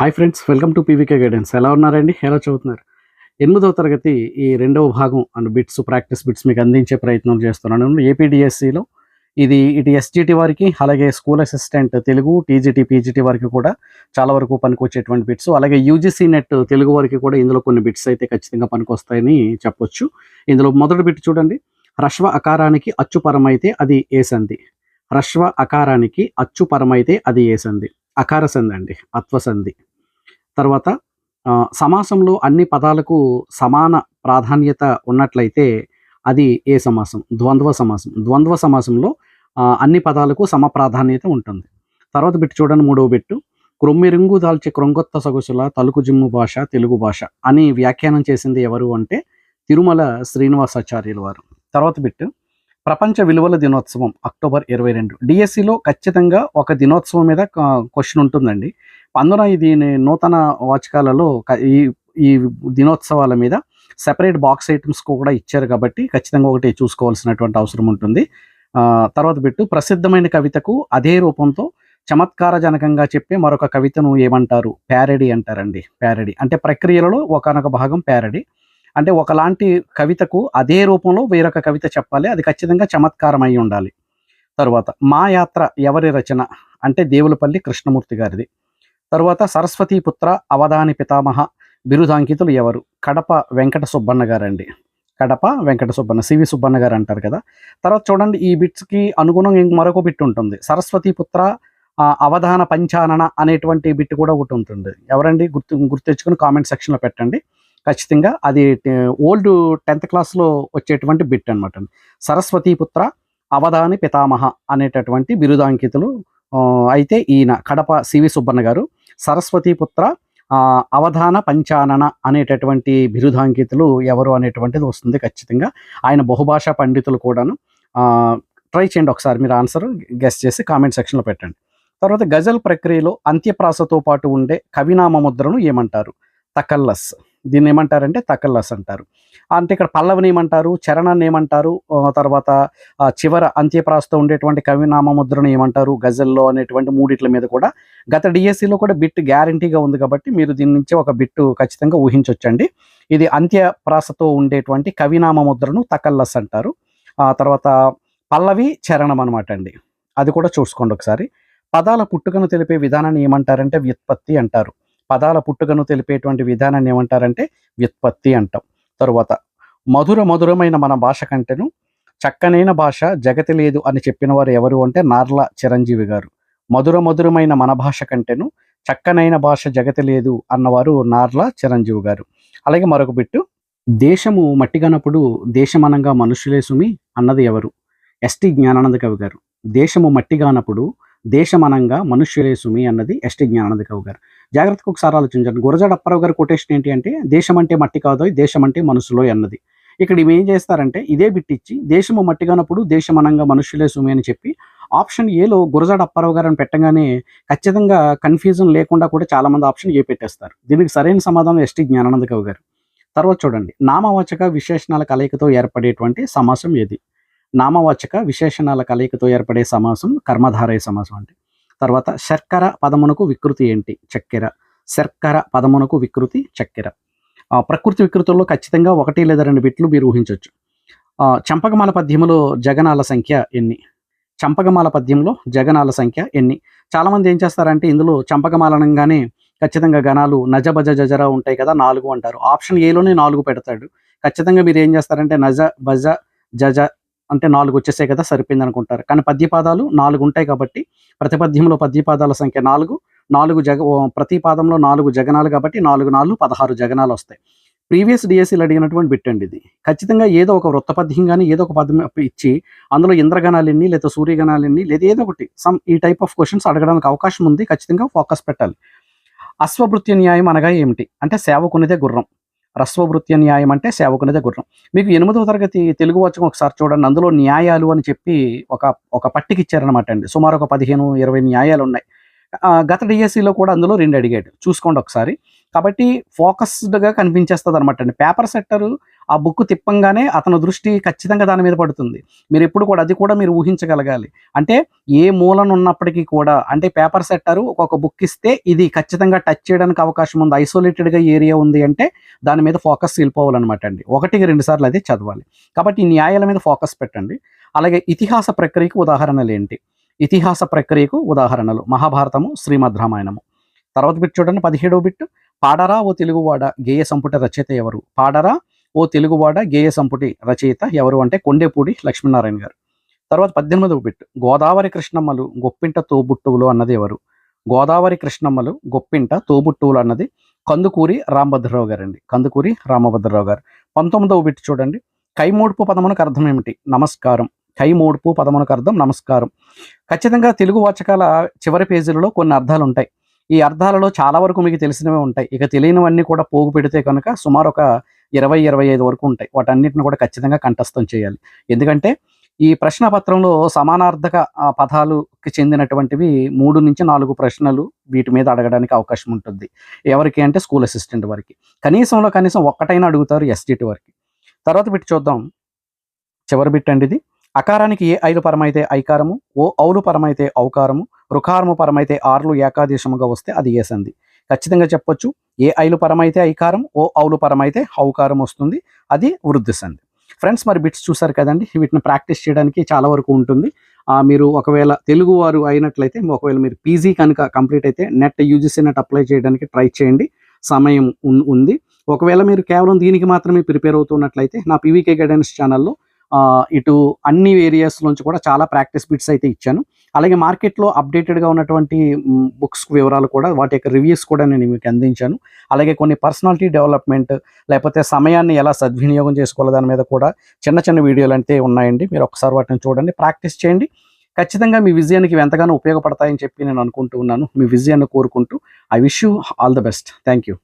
Hi friends welcome to PVK guidance. ఎలా ఉన్నారండి? ఎలా చదువుతున్నారు? ఎనిమిదవ తరగతి ఈ రెండవ భాగం అండ్ బిట్స్ ప్రాక్టీస్ బిట్స్ మీకు అందించే ప్రయత్నం చేస్తున్నాను. ఏపీడిఎస్సిలో ఇది ఇటు ఎస్జిటి వారికి అలాగే school assistant Telugu TGT PGT వారికి కూడా చాలా వరకు పనికొచ్చేటువంటి బిట్స్. అలాగే యూజీసీ నెట్ తెలుగు వారికి కూడా ఇందులో కొన్ని బిట్స్ అయితే ఖచ్చితంగా పనికొస్తాయని చెప్పొచ్చు. ఇందులో మొదటి బిట్ చూడండి. హ్రస్వ అకారానికి అచ్చుపరమైతే అది ఏ సంధి. హ్రస్వ అకారానికి అచ్చుపరమైతే అది ఏ సంధి. అకార సంధి అండి అత్వ సంధి తర్వాత సమాసంలో అన్ని పదాలకు సమాన ప్రాధాన్యత ఉన్నట్లయితే అది ఏ సమాసం? ద్వంద్వ సమాసం. ద్వంద్వ సమాసంలో అన్ని పదాలకు సమ ప్రాధాన్యత ఉంటుంది. తర్వాత బిట్టు చూడండి మూడవ బిట్టు. క్రొమ్మిరింగు దాల్చి క్రొంగొత్త సొగసుల తలుకు జిమ్ము భాష తెలుగు భాష అని వ్యాఖ్యానం చేసింది ఎవరు అంటే తిరుమల శ్రీనివాసాచార్యుల వారు. తర్వాత బిట్టు ప్రపంచ విలువల దినోత్సవం అక్టోబర్ ఇరవై రెండు. డిఎస్సిలో ఖచ్చితంగా ఒక దినోత్సవం మీద క్వశ్చన్ ఉంటుందండి. అందున ఇది నూతన వాచకాలలో ఈ ఈ దినోత్సవాల మీద సెపరేట్ బాక్స్ ఐటమ్స్ కూడా ఇచ్చారు కాబట్టి ఖచ్చితంగా ఒకటి చూసుకోవాల్సినటువంటి అవసరం ఉంటుంది. తర్వాత బిట్టు ప్రసిద్ధమైన కవితకు అదే రూపంతో చమత్కారజనకంగా చెప్పే మరొక కవితను ఏమంటారు? ప్యారడీ అంటారండి. ప్యారడీ అంటే ప్రక్రియలలో ఒకనొక భాగం ప్యారడీ అంటే ఒకలాంటి కవితకు అదే రూపంలో వేరొక కవిత చెప్పాలి. అది ఖచ్చితంగా చమత్కారం అయి ఉండాలి. తరువాత మా యాత్ర ఎవరి రచన? అంటే దేవులపల్లి కృష్ణమూర్తి గారిది. తరువాత సరస్వతీ పుత్ర అవధాని పితామహ బిరుదాంకితులు ఎవరు? కడప వెంకట సుబ్బన్న గారండి. కడప వెంకట సుబ్బన్న సివి సుబ్బన్న గారు అంటారు కదా. తర్వాత చూడండి ఈ బిట్స్కి అనుగుణంగా ఇంక మరొక బిట్ ఉంటుంది. సరస్వతీ పుత్ర అవధాన పంచానన అనేటువంటి బిట్ కూడా ఒకటి ఉంటుంది. ఎవరండి? గుర్తు గుర్తెచ్చుకుని కామెంట్ సెక్షన్లో పెట్టండి. ఖచ్చితంగా అది ఓల్డ్ టెన్త్ క్లాస్లో వచ్చేటువంటి బిట్ అనమాట సరస్వతి పుత్ర అవధాని పితామహ అనేటటువంటి బిరుదాంకితులు అయితే ఈయన కడప సివి సుబ్బన్న గారు. సరస్వతి పుత్ర అవధాన పంచానన అనేటటువంటి బిరుదాంకితులు ఎవరు అనేటువంటిది వస్తుంది ఖచ్చితంగా. ఆయన బహుభాషా పండితులు కూడాను. ట్రై చేయండి ఒకసారి మీరు ఆన్సర్ గెస్ట్ చేసి కామెంట్ సెక్షన్లో పెట్టండి. తర్వాత గజల్ ప్రక్రియలో అంత్యప్రాసతో పాటు ఉండే కవినామ ముద్రను ఏమంటారు? తకల్లస్. దీన్ని ఏమంటారంటే తకల్లస్ అంటారు. అంటే ఇక్కడ పల్లవిని ఏమంటారు చరణాన్ని ఏమంటారు తర్వాత చివర అంత్యప్రాసతో ఉండేటువంటి కవినామముద్రను ఏమంటారు గజల్లో అనేటువంటి మూడిట్ల మీద కూడా గత డిఎస్సిలో కూడా బిట్ గ్యారంటీగా ఉంది కాబట్టి మీరు దీని నుంచి ఒక బిట్టు ఖచ్చితంగా ఊహించవచ్చండి ఇది అంత్యప్రాసతో ఉండేటువంటి కవినామ ముద్రను తకల్లస్ అంటారు. ఆ తర్వాత పల్లవి చరణం అనమాట అండి. అది కూడా చూసుకోండి ఒకసారి. పదాల పుట్టుకను తెలిపే విధానాన్ని ఏమంటారంటే వ్యుత్పత్తి అంటారు. పదాల పుట్టుకను తెలిపేటువంటి విధానాన్ని ఏమంటారంటే వ్యుత్పత్తి అంటాం. తరువాత మధుర మధురమైన మన భాష కంటేను చక్కనైన భాష జగతి లేదు అని చెప్పిన వారు ఎవరు అంటే నార్ల చిరంజీవి గారు. మధుర మధురమైన మన భాష కంటేను చక్కనైన భాష జగతి లేదు అన్నవారు నార్ల చిరంజీవి గారు. అలాగే మరొక బిట్టు దేశము మట్టిగానప్పుడు దేశమనంగా మనుషులే సుమి అన్నది ఎవరు? ఎస్టి జ్ఞానానంద కవి గారు. దేశము మట్టిగానప్పుడు దేశమనంగా మనుష్యులే సుమి అన్నది ఎస్టి జ్ఞానానంద కవి గారు. జాగ్రత్తగా ఒకసారి ఆలోచించండి. గురజాడ అప్పారావు గారి కొటేషన్ ఏంటి అంటే దేశం అంటే మట్టి కాదో దేశం అంటే మనసులో అన్నది. ఇక్కడ ఏం చేస్తారంటే ఇదే బిట్టిచ్చి దేశము మట్టిగానప్పుడు దేశమనంగా మనుష్యులే సుమి అని చెప్పి ఆప్షన్ ఏలో గురజాడ అప్పారావు గారు అని పెట్టగానే ఖచ్చితంగా కన్ఫ్యూజన్ లేకుండా కూడా చాలామంది ఆప్షన్ ఏ పెట్టేస్తారు. దీనికి సరైన సమాధానం ఎస్టి జ్ఞానానంద కవి గారు. తర్వాత చూడండి నామవాచక విశేషణాల కలయికతో ఏర్పడేటువంటి సమాసం ఏది? నామవాచక విశేషణాల కలయికతో ఏర్పడే సమాసం కర్మధారయ సమాసం అంటే తర్వాత శర్కర పదమునకు వికృతి ఏంటి? చక్కెర. శర్కర పదమునకు వికృతి చక్కెర. ప్రకృతి వికృతుల్లో ఖచ్చితంగా ఒకటి లేదా రెండు బిట్లు మీరు ఊహించవచ్చు చంపకమాల పద్యములో జగనాల సంఖ్య ఎన్ని? చంపకమాల పద్యంలో జగనాల సంఖ్య ఎన్ని? చాలామంది ఏం చేస్తారంటే ఇందులో చంపకమాలనంగానే ఖచ్చితంగా గణాలు నజ బజ జజరా ఉంటాయి కదా నాలుగు అంటారు. ఆప్షన్ ఏలోనే నాలుగు పెడతాడు. ఖచ్చితంగా మీరు ఏం చేస్తారంటే నజ బజ జజ అంటే నాలుగు వచ్చేసాయి కదా సరిపోయింది అనుకుంటారు. కానీ పద్యపాదాలు నాలుగు ఉంటాయి కాబట్టి ప్రతి పద్యంలో పద్యపాదాల సంఖ్య నాలుగు నాలుగు జగ ప్రతి పాదంలో నాలుగు జగనాలు కాబట్టి నాలుగు నాలుగు పదహారు జగనాలు వస్తాయి. ప్రీవియస్ డిఎస్సీలు అడిగినటువంటి బిట్ అండి ఇది. ఖచ్చితంగా ఏదో ఒక వృత్త పద్యం కానీ ఏదో ఒక పద్యం ఇచ్చి అందులో ఇంద్రగణాలు ఎన్ని లేదా సూర్యగణాలు ఎన్ని లేదా ఏదో ఒకటి సమ్ ఈ టైప్ ఆఫ్ క్వశ్చన్స్ అడగడానికి అవకాశం ఉంది ఖచ్చితంగా ఫోకస్ పెట్టాలి. అశ్వభృత్య న్యాయం అనగా ఏమిటి? అంటే సేవకునిదే గుర్రం. రస్వభృత్య న్యాయం అంటే సేవకునిదే గుర్రం మీకు ఎనిమిదవ తరగతి తెలుగు వచ్చం ఒకసారి చూడండి. అందులో న్యాయాలు అని చెప్పి ఒక ఒక పట్టిక ఇచ్చారనమాట అండి. సుమారు ఒక పదిహేను ఇరవై న్యాయాలు ఉన్నాయి. గత డిఎస్సిలో కూడా అందులో రెండు అడిగాడు. చూసుకోండి ఒకసారి. కాబట్టి ఫోకస్డ్గా కనిపించేస్తుంది అనమాట అండి. పేపర్ సెట్టర్ ఆ బుక్ తిప్పంగానే అతని దృష్టి ఖచ్చితంగా దాని మీద పడుతుంది. మీరు ఎప్పుడు కూడా అది కూడా మీరు ఊహించగలగాలి. అంటే ఏ మూలన ఉన్నప్పటికీ కూడా అంటే పేపర్ సెట్టర్ ఒక బుక్ ఇస్తే ఇది ఖచ్చితంగా టచ్ చేయడానికి అవకాశం ఉంది. ఐసోలేటెడ్గా ఏరియా ఉంది అంటే దాని మీద ఫోకస్ వెళ్ళిపోవాలన్నమాట అండి. ఒకటికి రెండు సార్లు అది చదవాలి. కాబట్టి ఈ న్యాయాల మీద ఫోకస్ పెట్టండి. అలాగే ఇతిహాస ప్రక్రియకు ఉదాహరణలు ఏంటి? ఇతిహాస ప్రక్రియకు ఉదాహరణలు. మహాభారతము శ్రీమద్ రామాయణము. తర్వాత బిట్ చూడండి పదిహేడవ బిట్. పాడరా ఓ తెలుగువాడ గేయ సంపుట రచయిత ఎవరు? పాడరా ఓ తెలుగువాడ గేయ సంపుటి రచయిత ఎవరు అంటే కొండేపూడి లక్ష్మీనారాయణ గారు. తర్వాత పద్దెనిమిదవ బిట్ గోదావరి కృష్ణమ్మలు గొప్పింట తోబుట్టువులు అన్నది ఎవరు? గోదావరి కృష్ణమ్మలు గొప్పింట తోబుట్టువులు అన్నది కందుకూరి రామభద్రరావు గారండి. కందుకూరి రామభద్రరావు గారు. పంతొమ్మిదవ బిట్ చూడండి. కైమోడుపు పదమునకు అర్థం ఏమిటి? నమస్కారం. కైమోడ్పు పదమునకు అర్థం నమస్కారం. ఖచ్చితంగా తెలుగు వాచకాల చివరి పేజీలలో కొన్ని అర్థాలు ఉంటాయి ఈ అర్థాలలో చాలా వరకు మీకు తెలిసినవే ఉంటాయి. ఇక తెలియనివన్నీ కూడా పోగు పెడితే కనుక సుమారు ఒక ఇరవై ఇరవై ఐదు వరకు ఉంటాయి. వాటన్నిటిని కూడా ఖచ్చితంగా కంఠస్థం చేయాలి. ఎందుకంటే ఈ ప్రశ్న పత్రంలో సమానార్థక పదాలుకి చెందినటువంటివి మూడు నుంచి నాలుగు ప్రశ్నలు వీటి మీద అడగడానికి అవకాశం ఉంటుంది. ఎవరికి అంటే స్కూల్ అసిస్టెంట్ వారికి. కనీసంలో కనీసం ఒక్కటైనా అడుగుతారు ఎస్జిటి వారికి. తర్వాత బిట్ చూద్దాం. చివరి బిట్ అండి ఇది. అకారానికి ఏ ఐదు పరమైతే ఐకారము ఓ ఔలు పరమైతే ఔకారము రుకారము పరమైతే ఆర్లు ఏకాదేశముగా వస్తే అది ఏ సంధి. ఖచ్చితంగా చెప్పొచ్చు. ఏ ఐలు పరమైతే ఐకారం ఓ ఔలు పరమైతే హౌకారం వస్తుంది. అది వృద్ధి సంధి. ఫ్రెండ్స్ మరి బిట్స్ చూసారు కదండి వీటిని ప్రాక్టీస్ చేయడానికి చాలా వరకు ఉంటుంది. మీరు ఒకవేళ తెలుగు వారు అయినట్లయితే ఒకవేళ మీరు పీజీ కనుక కంప్లీట్ అయితే నెట్ యూజీసీ నెట్ అప్లై చేయడానికి ట్రై చేయండి. సమయం ఉంది. ఒకవేళ మీరు కేవలం దీనికి మాత్రమే ప్రిపేర్ అవుతున్నట్లయితే నా పీవీకే గైడెన్స్ ఛానల్లో ఇటు అన్ని ఏరియాస్ నుంచి కూడా చాలా ప్రాక్టీస్ బిట్స్ అయితే ఇచ్చాను. అలాగే మార్కెట్లో అప్డేటెడ్గా ఉన్నటువంటి బుక్స్ వివరాలు కూడా వాటి యొక్క రివ్యూస్ కూడా నేను మీకు అందించాను. అలాగే కొన్ని పర్సనాలిటీ డెవలప్మెంట్ లేకపోతే సమయాన్ని ఎలా సద్వినియోగం చేసుకోవాలి దాని మీద కూడా చిన్న చిన్న వీడియోలు అంటే ఉన్నాయండి. మీరు ఒకసారి వాటిని చూడండి ప్రాక్టీస్ చేయండి. ఖచ్చితంగా మీ విజయానికి ఎంతగానో ఉపయోగపడతాయని చెప్పి నేను అనుకుంటూ ఉన్నాను. మీ విజయాన్ని కోరుకుంటూ I wish you all the best. Thank you.